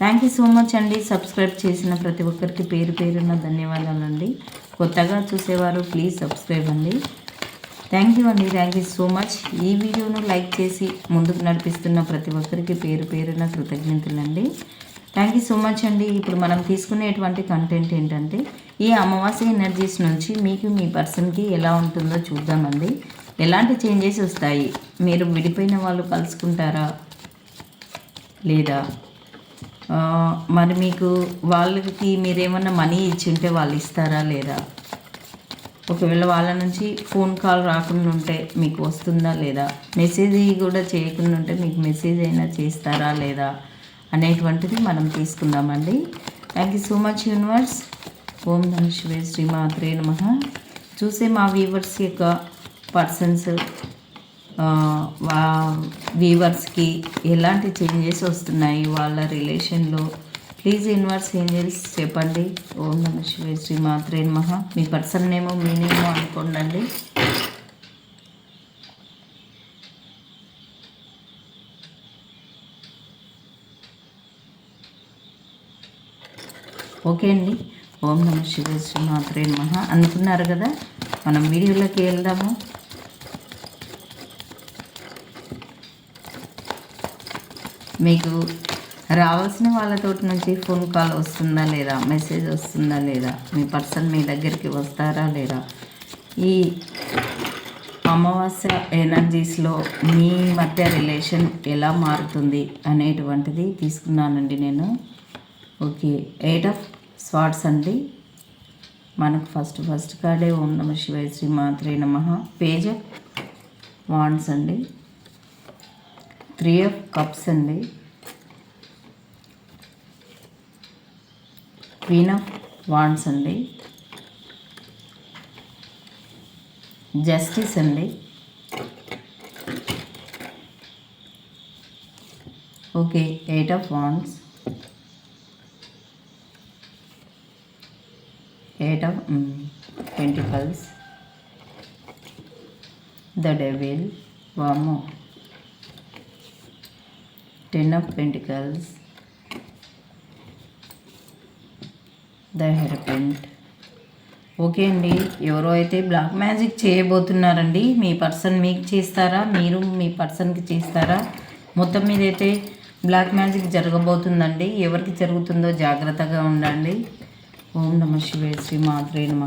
Thank you so much అండి. Subscribe చేసిన ప్రతి ఒక్కరికి పేరు పేరున్న ధన్యవాదాలండి. కొత్తగా చూసేవారు ప్లీజ్ సబ్స్క్రైబ్ అండి. థ్యాంక్ యూ అండి. థ్యాంక్ యూ సో మచ్ ఈ వీడియోను లైక్ చేసి ముందుకు నడిపిస్తున్న ప్రతి ఒక్కరికి పేరు పేరున కృతజ్ఞతలండి. థ్యాంక్ యూ సో మచ్ అండి. ఇప్పుడు మనం తీసుకునేటువంటి కంటెంట్ ఏంటంటే ఈ అమావాస్య ఎనర్జీస్ నుంచి మీకు మీ పర్సన్కి ఎలా ఉంటుందో చూద్దామండి. ఎలాంటి చేంజెస్ వస్తాయి? మీరు విడిపోయిన వాళ్ళు కలుసుకుంటారా? లేదా? మరి మీకు వాళ్ళకి మీరేమన్నా మనీ ఇచ్చింటే వాళ్ళు ఇస్తారా లేదా? ఒకవేళ వాళ్ళ నుంచి ఫోన్ కాల్ రాకుండా ఉంటే మీకు వస్తుందా లేదా? మెసేజ్ కూడా చేయకుండా ఉంటే మీకు మెసేజ్ అయినా చేస్తారా లేదా అనేటువంటిది మనం తీసుకుందామండి. Thank you so much universe ఓం నమ శివే శ్రీ మాత్రే నమ. చూసే మా వ్యూవర్స్ యొక్క పర్సన్స్ వీవర్స్కి ఎలాంటి చేంజెస్ వస్తున్నాయి వాళ్ళ రిలేషన్లో? ప్లీజ్ ఇన్వర్స్ ఏంజల్స్ చెప్పండి. ఓం నమ శివే శ్రీ మాత్రే మహా మీ పర్సన్ నేమో మీ నేమో అనుకోండి ఓకే అండి. ఓం నమ శివే శ్రీ మాత్రే మహా అనుకున్నారు కదా? మనం వీడియోలోకి వెళ్దాము. మీకు రావాల్సిన వాళ్ళతో నుంచి ఫోన్ కాల్ వస్తుందా లేదా? మెసేజ్ వస్తుందా లేదా? మీ పర్సన్ మీ దగ్గరికి వస్తారా లేదా? ఈ అమావాస్య ఎనర్జీస్లో మీ మధ్య రిలేషన్ ఎలా మారుతుంది అనేటువంటిది తీసుకున్నానండి నేను. ఓకే ఎయిట్ ఆఫ్ స్వాట్స్ అండి. మనకు ఫస్ట్ ఫస్ట్ కార్డే ఓం నమ శివాయ శ్రీ మాత్రే నమ. పేజ్ ఆఫ్ వాండ్స్ అండి. త్రీ ఆఫ్ కప్స్ అండి. క్వీన్ ఆఫ్ వాండ్స్ అండి. జస్టిస్ అండి. Okay eight of wands eight of pentacles. The devil. వామో ten of pentacles the hierophant okay అండి ఎవరో అయితే బ్లాక్ మ్యాజిక్ చేయబోతున్నారండి మీ పర్సన్ మీకు చేస్తారా మీరు మీ పర్సన్కి చేస్తారా? మొత్తం మీద అయితే బ్లాక్ మ్యాజిక్ జరగబోతుందండి. ఎవరికి జరుగుతుందో జాగ్రత్తగా ఉండండి. ఓం నమ శివే శ్రీ మాత్రే నమ.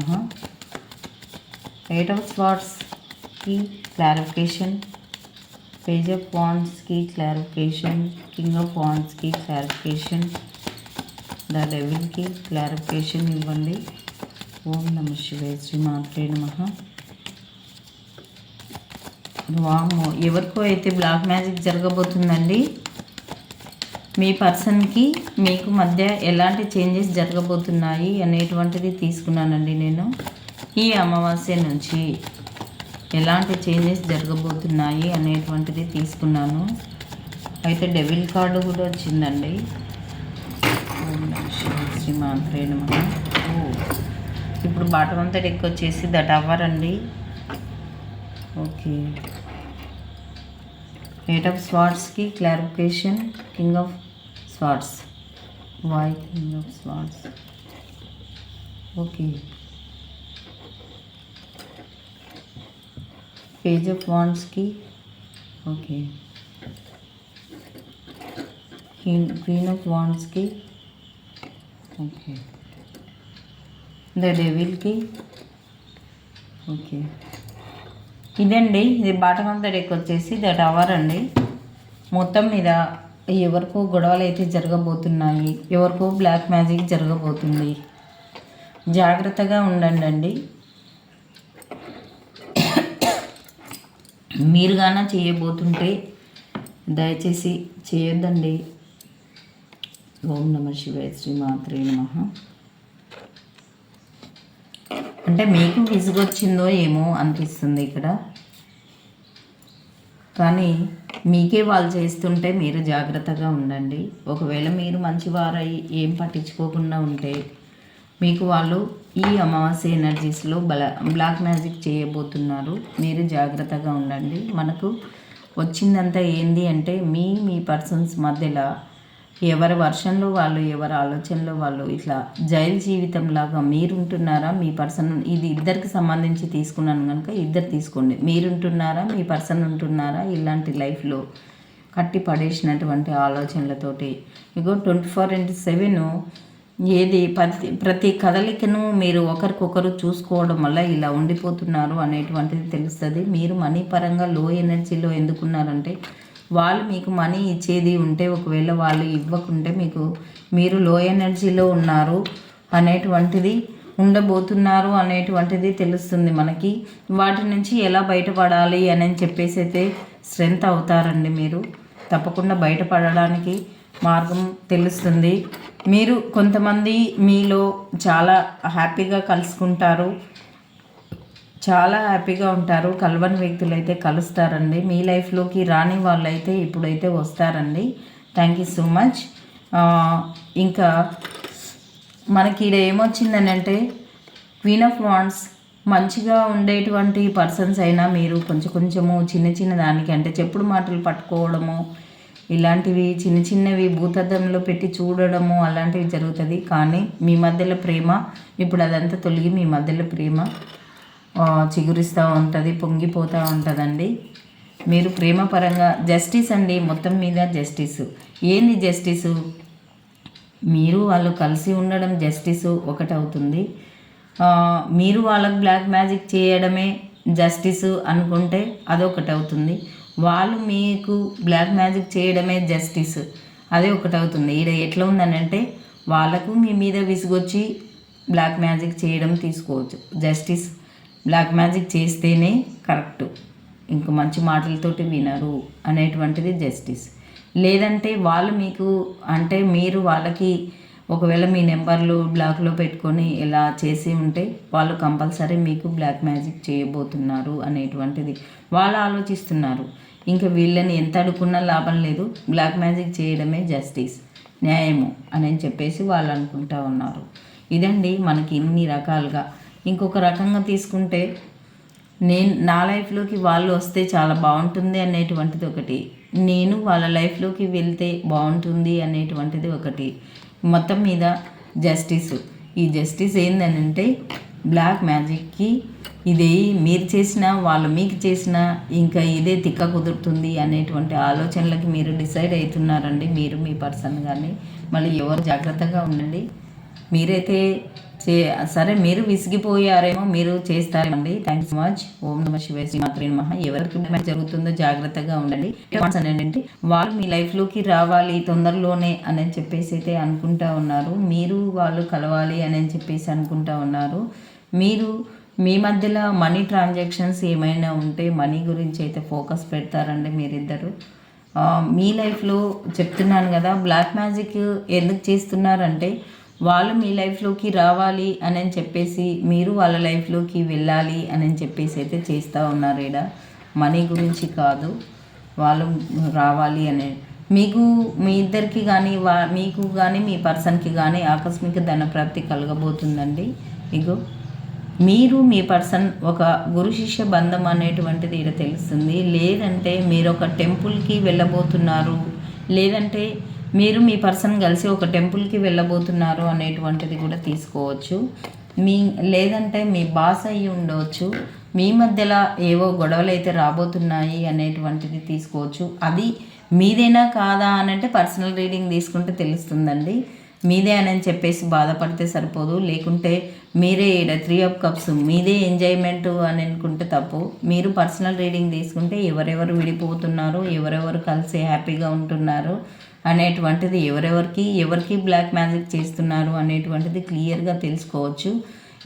ఎయిట్ ఆఫ్ స్వాట్స్కి క్లారిఫికేషన్ పేజ్ ఆఫ్ వాండ్స్కి క్లారిఫికేషన్ కింగ్ ఆఫ్ వాండ్స్కి క్లారిఫికేషన్ ద లెవెల్కి క్లారిఫికేషన్ ఇవ్వండి. ఓం నమ శివే శ్రీ మాత్రే నమ. వాము ఎవరికో అయితే బ్లాక్ మ్యాజిక్ జరగబోతుందండి. మీ పర్సన్కి మీకు మధ్య ఎలాంటి చేంజెస్ జరగబోతున్నాయి అనేటువంటిది తీసుకున్నానండి నేను. ఈ అమావాస్య నుంచి ఎలాంటి చేంజెస్ జరగబోతున్నాయి అనేటువంటిది తీసుకున్నాను. అయితే డెబిల్ కార్డు కూడా వచ్చిందండి. శ్రీ మాత్రే ఓ ఇప్పుడు బాటం అంతా డెక్ వచ్చేసి దట్ అవర్ అండి okay eight of స్వాట్స్కి clarification king of swords why king of swords okay. Page of వాండ్స్కి okay. Queen of వాండ్స్కి ఓకే. ద డెవిల్కి ఓకే. ఇదండి ఇది బాటమ్ ఆఫ్ ద డెక్ వచ్చేసి ద టవర్ అండి. మొత్తం మీద ఎవరికో గొడవలు అయితే జరగబోతున్నాయి ఎవరికో బ్లాక్ మ్యాజిక్ జరగబోతుంది. జాగ్రత్తగా ఉండండి అండి. మీరు గాన చేయబోతుంటే దయచేసి చేయొద్దండి. ఓం నమ శివాయ శ్రీ మాత్రే నమ. అంటే మీకు విసుగొచ్చిందో ఏమో అనిపిస్తుంది ఇక్కడ. కానీ మీకే వాళ్ళు చేస్తుంటే మీరు జాగ్రత్తగా ఉండండి. ఒకవేళ మీరు మంచివారై ఏం పట్టించుకోకుండా ఉంటే మీకు వాళ్ళు ఈ అమావాస్య ఎనర్జీస్లో బల బ్లాక్ మ్యాజిక్ చేయబోతున్నారు. మీరు జాగ్రత్తగా ఉండండి. మనకు వచ్చిందంతా ఏంది అంటే మీ మీ పర్సన్స్ మధ్యలో ఎవరి వర్షంలో వాళ్ళు ఎవరి ఆలోచనలో వాళ్ళు ఇట్లా జైలు జీవితం లాగా మీరుంటున్నారా? మీ పర్సన్ ఇది ఇద్దరికి సంబంధించి తీసుకున్నాను కనుక ఇద్దరు తీసుకోండి. మీరుంటున్నారా? మీ పర్సన్ ఉంటున్నారా? ఇలాంటి లైఫ్లో కట్టి పడేసినటువంటి ఆలోచనలతోటి. Ego twenty four into seven ఏది ప్రతి ప్రతి కదలికను మీరు ఒకరికొకరు చూసుకోవడం వల్ల ఇలా ఉండిపోతున్నారు అనేటువంటిది తెలుస్తుంది. మీరు మనీ పరంగా లో ఎనర్జీలో ఎందుకున్నారంటే వాళ్ళు మీకు మనీ ఇచ్చేది ఉంటే ఒకవేళ వాళ్ళు ఇవ్వకుంటే మీకు మీరు లో ఎనర్జీలో ఉన్నారు అనేటువంటిది ఉండబోతున్నారు అనేటువంటిది తెలుస్తుంది మనకి. వాటి నుంచి ఎలా బయటపడాలి అని చెప్పేసి అయితే స్ట్రెంత్ అవుతారండి మీరు. తప్పకుండా బయటపడడానికి మార్గం తెలుస్తుంది. మీరు కొంతమంది మీలో చాలా హ్యాపీగా కలుసుకుంటారు. చాలా హ్యాపీగా ఉంటారు. కలవని వ్యక్తులు అయితే కలుస్తారండి. మీ లైఫ్లోకి రాని వాళ్ళు అయితే ఇప్పుడైతే వస్తారండి. థ్యాంక్ యూ సో మచ్ ఇంకా మనకి ఇక్కడ ఏమొచ్చిందని అంటే క్వీన్ ఆఫ్ వాండ్స్ మంచిగా ఉండేటువంటి పర్సన్స్ అయినా మీరు కొంచెం కొంచెము చిన్న చిన్న దానికి అంటే చెప్పుడు మాటలు పట్టుకోవడము ఇలాంటివి చిన్న చిన్నవి భూతద్దంలో పెట్టి చూడడము అలాంటివి జరుగుతుంది. కానీ మీ మధ్యలో ప్రేమ ఇప్పుడు అదంతా తొలగి మీ మధ్యలో ప్రేమ చిగురిస్తూ ఉంటుంది పొంగిపోతూ ఉంటుందండి. మీరు ప్రేమ పరంగా జస్టిస్ అండి మొత్తం మీద జస్టిస్ ఏంది జస్టిసు మీరు వాళ్ళు కలిసి ఉండడం జస్టిస్ ఒకటవుతుంది. మీరు వాళ్ళకి బ్లాక్ మ్యాజిక్ చేయడమే జస్టిస్ అనుకుంటే అదొకటి అవుతుంది వాళ్ళు మీకు బ్లాక్ మ్యాజిక్ చేయడమే జస్టిస్ అదే ఒకటి అవుతుంది ఈడ ఎట్లా ఉందనంటే వాళ్ళకు మీ మీద విసుగొచ్చి బ్లాక్ మ్యాజిక్ చేయడం తీసుకోవచ్చు. జస్టిస్ బ్లాక్ మ్యాజిక్ చేస్తేనే కరెక్ట్ ఇంక మంచి మాటలతోటి వినరు అనేటువంటిది జస్టిస్ లేదంటే వాళ్ళు మీకు అంటే మీరు వాళ్ళకి ఒకవేళ మీ నెంబర్లు బ్లాక్లో పెట్టుకొని ఇలా చేసి ఉంటే వాళ్ళు కంపల్సరీ మీకు బ్లాక్ మ్యాజిక్ చేయబోతున్నారు అనేటువంటిది వాళ్ళు ఆలోచిస్తున్నారు. ఇంకా వీళ్ళని ఎంత అడుక్కున్నా లాభం లేదు. బ్లాక్ మ్యాజిక్ చేయడమే జస్టిస్ న్యాయము అని చెప్పేసి వాళ్ళు అనుకుంటా ఉన్నారు. ఇదండి మనకి ఇన్ని రకాలుగా. ఇంకొక రకంగా తీసుకుంటే నేను నా లైఫ్లోకి వాళ్ళు వస్తే చాలా బాగుంటుంది అనేటువంటిది ఒకటి. నేను వాళ్ళ లైఫ్లోకి వెళ్తే బాగుంటుంది అనేటువంటిది ఒకటి. మొత్తం మీద జస్టిస్ ఈ జస్టిస్ ఏంటనంటే బ్లాక్ మ్యాజిక్కి ఇది మీరు చేసిన వాళ్ళు మీకు చేసిన ఇంకా ఇదే తిక్క కుదురుతుంది అనేటువంటి ఆలోచనలకి మీరు డిసైడ్ అవుతున్నారండి మీరు మీ పర్సన్ కానీ మళ్ళీ ఎవరు జాగ్రత్తగా ఉండండి. మీరైతే చే సరే మీరు విసిగిపోయారేమో మీరు చేస్తారండి థ్యాంక్ సో మచ్ ఓం నమ శివాయ శ్రీ నమ. మహా ఎవరికి జరుగుతుందో జాగ్రత్తగా ఉండండి. ఏంటంటే వాళ్ళు మీ లైఫ్లోకి రావాలి తొందరలోనే అని చెప్పేసి అయితే అనుకుంటా ఉన్నారు. మీరు వాళ్ళు కలవాలి అని చెప్పేసి అనుకుంటా ఉన్నారు. మీరు మీ మధ్యలో మనీ ట్రాన్సాక్షన్స్ ఏమైనా ఉంటే మనీ గురించి అయితే ఫోకస్ పెడతారండి మీరిద్దరు. మీ లైఫ్లో చెప్తున్నాను కదా బ్లాక్ మ్యాజిక్ ఎందుకు చేస్తున్నారంటే వాళ్ళు మీ లైఫ్లోకి రావాలి అని చెప్పేసి మీరు వాళ్ళ లైఫ్లోకి వెళ్ళాలి అని చెప్పేసి అయితే చేస్తూ ఉన్నారు ఇక్కడ మనీ గురించి కాదు. వాళ్ళు రావాలి అని. మీకు మీ ఇద్దరికి కానీ వా మీకు కానీ మీ పర్సన్కి కానీ ఆకస్మిక ధనప్రాప్తి కలగబోతుందండి. ఇగో మీరు మీ పర్సన్ ఒక గురు శిష్య బంధం అనేటువంటిది ఇక్కడ తెలుస్తుంది. లేదంటే మీరు ఒక టెంపుల్కి వెళ్ళబోతున్నారు. లేదంటే మీరు మీ పర్సన్ కలిసి ఒక టెంపుల్కి వెళ్ళబోతున్నారు అనేటువంటిది కూడా తీసుకోవచ్చు. మీ లేదంటే మీ బాస్ అయ్యి ఉండవచ్చు మీ మధ్యలో ఏవో గొడవలు అయితే రాబోతున్నాయి అనేటువంటిది తీసుకోవచ్చు. అది మీదేనా కాదా అని అంటే పర్సనల్ రీడింగ్ తీసుకుంటే తెలుస్తుందండి. మీదే అని చెప్పేసి బాధపడితే సరిపోదు. లేకుంటే మీరే ఈడ త్రీ ఆఫ్ కప్స్ మీదే ఎంజాయ్మెంట్ అని అనుకుంటే తప్పు. మీరు పర్సనల్ రీడింగ్ తీసుకుంటే ఎవరెవరు విడిపోతున్నారు ఎవరెవరు కలిసి హ్యాపీగా ఉంటున్నారు అనేటువంటిది ఎవరెవరికి ఎవరికి బ్లాక్ మ్యాజిక్ చేస్తున్నారు అనేటువంటిది క్లియర్గా తెలుసుకోవచ్చు.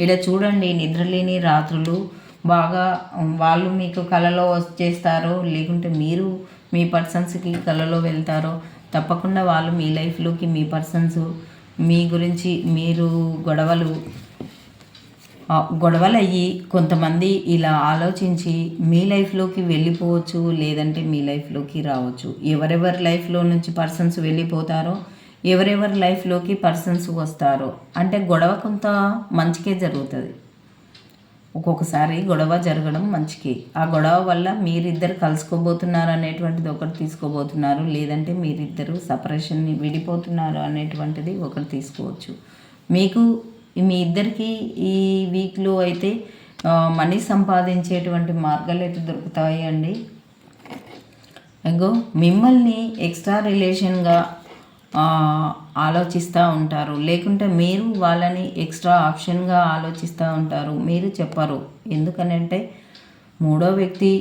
ఇలా చూడండి నిద్రలేని రాత్రులు బాగా వాళ్ళు మీకు కళలో వచ్చేస్తారో లేకుంటే మీరు మీ పర్సన్స్కి కళలో వెళ్తారో తప్పకుండా వాళ్ళు మీ లైఫ్లోకి మీ పర్సన్స్ మీ గురించి మీరు గొడవలు గొడవలు అయ్యి కొంతమంది ఇలా ఆలోచించి మీ లైఫ్లోకి వెళ్ళిపోవచ్చు లేదంటే మీ లైఫ్లోకి రావచ్చు. ఎవరెవరి లైఫ్లో నుంచి పర్సన్స్ వెళ్ళిపోతారో ఎవరెవరి లైఫ్లోకి పర్సన్స్ వస్తారో. అంటే గొడవ కొంత మంచికే జరుగుతుంది. ఒక్కొక్కసారి గొడవ జరగడం మంచికి. ఆ గొడవ వల్ల మీరిద్దరు కలుసుకోబోతున్నారు అనేటువంటిది ఒకటి తీసుకోబోతున్నారు లేదంటే మీరిద్దరు సపరేషన్ని విడిపోతున్నారు అనేటువంటిది ఒకటి తీసుకోవచ్చు. మీకు మీ ఇద్దరికి ఈ వీక్లో అయితే మనీ సంపాదించేటువంటి మార్గాలు అయితే దొరుకుతాయి అండి. ఇంకో మిమ్మల్ని ఎక్స్ట్రా రిలేషన్గా ఆలోచిస్తూ ఉంటారు. లేకుంటే మీరు వాళ్ళని ఎక్స్ట్రా ఆప్షన్గా ఆలోచిస్తూ ఉంటారు. మీరు చెప్పరు. ఎందుకనంటే మూడో వ్యక్తి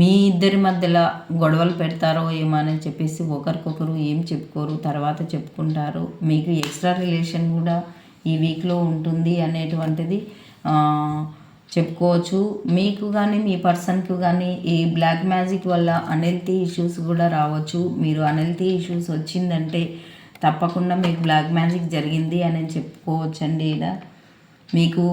మీ ఇద్దరి మధ్యలో గొడవలు పెడతారో ఏమో అని చెప్పేసి ఒకరికొకరు ఏం చెప్పుకోరు తర్వాత చెప్పుకుంటారు. మీకు ఎక్స్ట్రా రిలేషన్ కూడా ఈ వీక్లో ఉంటుంది అనేటువంటిది చెప్పుకోవచ్చు. మీకు కానీ మీ పర్సన్కి కానీ ఈ బ్లాక్ మ్యాజిక్ వల్ల అనెల్తీ ఇష్యూస్ కూడా రావచ్చు. మీరు అనెల్తీ ఇష్యూస్ వచ్చిందంటే తప్పకుండా మీకు బ్లాక్ మ్యాజిక్ జరిగింది అని చెప్పుకోవచ్చండి ఇలా మీకు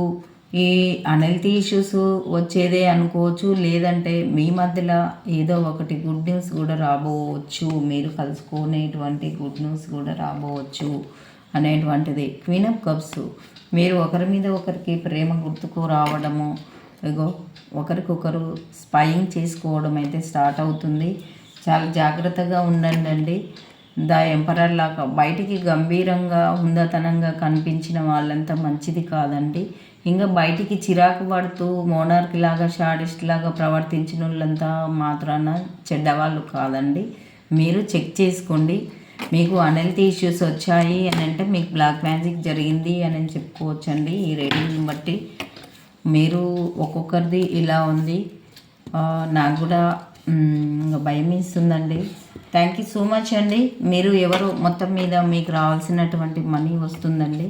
ఈ అనెల్తీ ఇష్యూస్ వచ్చేదే అనుకోవచ్చు. లేదంటే మీ మధ్యలో ఏదో ఒకటి గుడ్ న్యూస్ కూడా రాబోవచ్చు. మీరు కలుసుకునేటువంటి గుడ్ న్యూస్ కూడా రాబోవచ్చు. అనేటువంటిది. క్వీన్ ఆఫ్ కప్స్ మీరు ఒకరి మీద ఒకరికి ప్రేమ గుర్తుకు రావడము ఇగో ఒకరికొకరు స్పయింగ్ చేసుకోవడం అయితే స్టార్ట్ అవుతుంది. చాలా జాగ్రత్తగా ఉండండి అండి. ద ఎంపరర్ లాగా బయటికి గంభీరంగా హుందతనంగా కనిపించిన వాళ్ళంతా మంచిది కాదండి. ఇంకా బయటికి చిరాకు పడుతూ మోనార్క్ లాగా షాడిస్ట్ లాగా ప్రవర్తించిన వాళ్ళంతా మాత్రాన చెడ్డవాళ్ళు కాదండి. మీరు చెక్ చేసుకోండి. మీకు అనెల్త్ ఇష్యూస్ వచ్చాయి అని అంటే మీకు బ్లాక్ మ్యాజిక్ జరిగింది అని చెప్పుకోవచ్చండి ఈ రీడింగ్ని బట్టి. మీరు ఒక్కొక్కరిది ఇలా ఉంది. నాకు కూడా భయం ఇస్తుందండి థ్యాంక్ యూ సో మచ్ అండి. మీరు ఎవరు మొత్తం మీద మీకు రావాల్సినటువంటి మనీ వస్తుందండి.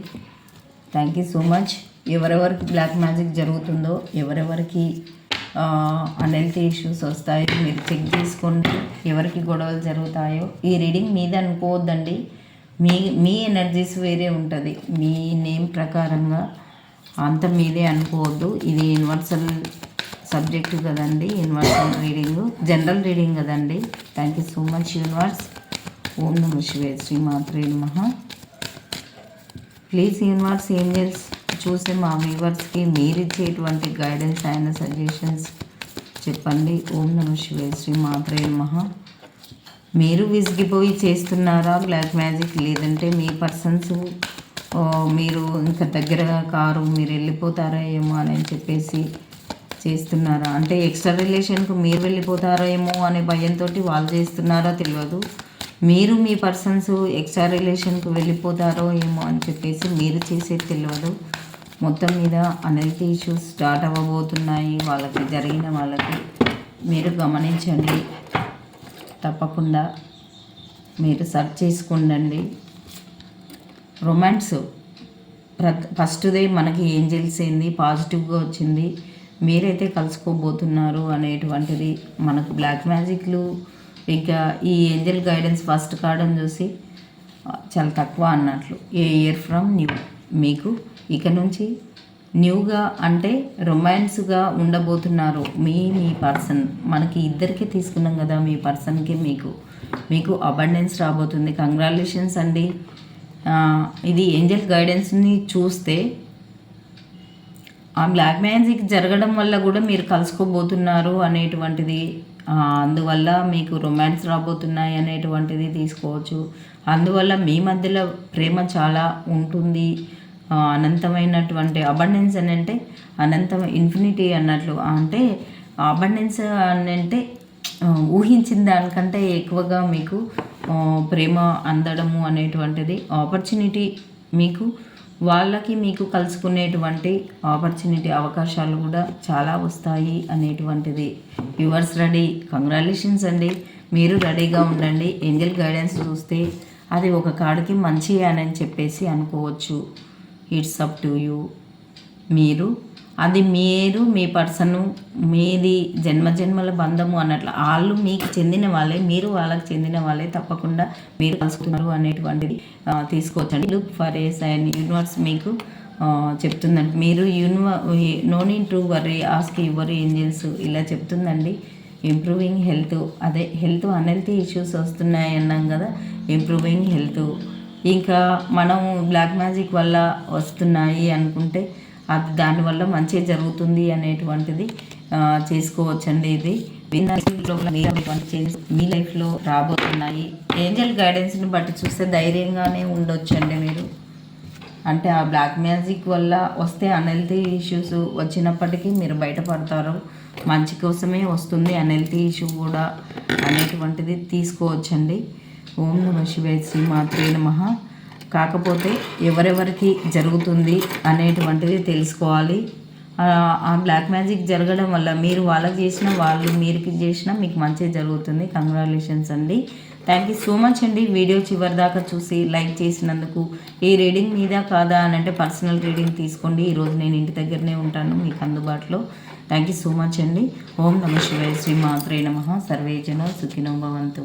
థ్యాంక్ యూ సో మచ్ ఎవరెవరికి బ్లాక్ మ్యాజిక్ జరుగుతుందో ఎవరెవరికి అనెల్తీ ఇష్యూస్ వస్తాయో. మీరు చెక్ చేసుకోండి. ఎవరికి గొడవలు జరుగుతాయో. ఈ రీడింగ్ మీద అనుకోవద్దండి. మీ మీ ఎనర్జీస్ వేరే ఉంటుంది. మీ నేమ్ ప్రకారంగా అంత మీదే అనుకోవద్దు. ఇది యూనివర్సల్ సబ్జెక్ట్ కదండి. యూనివర్సల్ రీడింగ్ జనరల్ రీడింగ్ కదండి. Thank you so much universe ఓం నమ శివే శ్రీ మాత్రే మహా ప్లీజ్ యూనివర్స్ ఏంజల్స్ చూసే మా వ్యూవర్స్కి మీరు ఇచ్చేటువంటి గైడెన్స్ అయిన సజెషన్స్ చెప్పండి. ఓం నమ శివే శ్రీ మాత్రే మహా మీరు విసిగిపోయి చేస్తున్నారా? బ్లాక్ మ్యాజిక్ లేదంటే మీ పర్సన్స్ మీరు ఇంకా దగ్గర కారు మీరు వెళ్ళిపోతారా ఏమో అని చెప్పేసి చేస్తున్నారా? అంటే ఎక్స్ట్రా రిలేషన్కు మీరు వెళ్ళిపోతారో ఏమో అనే భయంతో వాళ్ళు చేస్తున్నారో తెలియదు. మీరు మీ పర్సన్స్ ఎక్స్ట్రా రిలేషన్కు వెళ్ళిపోతారో ఏమో అని చెప్పేసి మీరు చేసేది తెలియదు. మొత్తం మీద అనేక ఇష్యూస్ స్టార్ట్ అవ్వబోతున్నాయి. వాళ్ళకి జరిగిన వాళ్ళకి మీరు గమనించండి. తప్పకుండా మీరు సెర్చ్ చేసుకుండండి. రొమాన్స్ ప్రత్ ఫస్ట్దే మనకి ఏం ఏంది? పాజిటివ్గా వచ్చింది. మీరైతే కలుసుకోబోతున్నారు అనేటువంటిది మనకు బ్లాక్ మ్యాజిక్లు ఇంకా ఈ ఏంజల్ గైడెన్స్ ఫస్ట్ కార్డని చూసి చాలా తక్కువ అన్నట్లు. ఏ ఇయర్ ఫ్రమ్ న్యూ మీకు ఇక నుంచి న్యూగా అంటే రొమాన్స్గా ఉండబోతున్నారు మీ మీ పర్సన్. మనకి ఇద్దరికి తీసుకున్నాం కదా మీ పర్సన్కి మీకు. మీకు అబండెన్స్ రాబోతుంది. కంగ్రాలేషన్స్ అండి. ఇది ఏంజల్ గైడెన్స్ని చూస్తే ఆ బ్లాక్ మ్యాజిక్ జరగడం వల్ల కూడా మీరు కలుసుకోబోతున్నారు అనేటువంటిది అందువల్ల మీకు రొమాన్స్ రాబోతున్నాయి అనేటువంటిది తీసుకోవచ్చు. అందువల్ల మీ మధ్యలో ప్రేమ చాలా ఉంటుంది. అనంతమైనటువంటి అబండెన్స్ అని అంటే అనంతం ఇన్ఫినిటీ అన్నట్లు. అంటే అబండెన్స్ అని అంటే ఊహించిన దానికంటే ఎక్కువగా మీకు ప్రేమ అందడము అనేటువంటిది ఆపర్చునిటీ మీకు వాళ్ళకి మీకు కలుసుకునేటువంటి ఆపర్చునిటీ అవకాశాలు కూడా చాలా వస్తాయి అనేటువంటిది. యువర్స్ రెడీ కంగ్రాలేషన్స్ అండి. మీరు రెడీగా ఉండండి. ఏంజల్ గైడెన్స్ చూస్తే అది ఒక కాడికి మంచి అని చెప్పేసి అనుకోవచ్చు. ఇట్స్ అప్ టు యూ మీరు అది మీరు మీ పర్సను మీది జన్మ జన్మల బంధము అన్నట్లు వాళ్ళు మీకు చెందిన వాళ్ళే మీరు వాళ్ళకి చెందిన వాళ్ళే తప్పకుండా మీరు కలుసుకున్నారు అనేటువంటిది తీసుకోవచ్చండి. Look for a sign universe మీకు చెప్తుందండి. మీరు యూనివర్ no need to worry ask your angels ఇలా చెప్తుందండి. ఇంప్రూవింగ్ హెల్త్ అదే హెల్త్ అన్హెల్తీ ఇష్యూస్ వస్తున్నాయి అన్నాం కదా ఇంప్రూవింగ్ హెల్త్ ఇంకా మనం బ్లాక్ మ్యాజిక్ వల్ల వస్తున్నాయి అనుకుంటే అది దానివల్ల మంచి జరుగుతుంది అనేటువంటిది చేసుకోవచ్చండి ఇది. మీరు మీ లైఫ్లో రాబోతున్నాయి. ఏంజల్ గైడెన్స్ని బట్టి చూస్తే ధైర్యంగానే ఉండొచ్చండి మీరు. అంటే ఆ బ్లాక్ మ్యాజిక్ వల్ల వస్తే అన్హెల్తీ ఇష్యూస్ వచ్చినప్పటికీ మీరు బయటపడతారు. మంచి కోసమే వస్తుంది అన్హెల్తీ ఇష్యూ కూడా అనేటువంటిది తీసుకోవచ్చండి. ఓం నమ శివాయ శ్రీ మాత్రే నమ. కాకపోతే ఎవరెవరికి జరుగుతుంది అనేటువంటిది తెలుసుకోవాలి. ఆ బ్లాక్ మ్యాజిక్ జరగడం వల్ల మీరు వాళ్ళకి చేసిన వాళ్ళు మీరుకి చేసినా మీకు మంచి జరుగుతుంది. కంగ్రాచులేషన్స్ అండి. థ్యాంక్ యూ సో మచ్ అండి. వీడియో చివరి దాకా చూసి లైక్ చేసినందుకు. ఈ రీడింగ్ మీద కాదా అని అంటే పర్సనల్ రీడింగ్ తీసుకోండి. ఈరోజు నేను ఇంటి దగ్గరనే ఉంటాను మీకు అందుబాటులో. థ్యాంక్ యూ సో మచ్ అండి. ఓం నమ శివాయ శ్రీ మాత్రే నమ. సర్వేజన సుఖినోభవంతు సుఖినో భవంతు.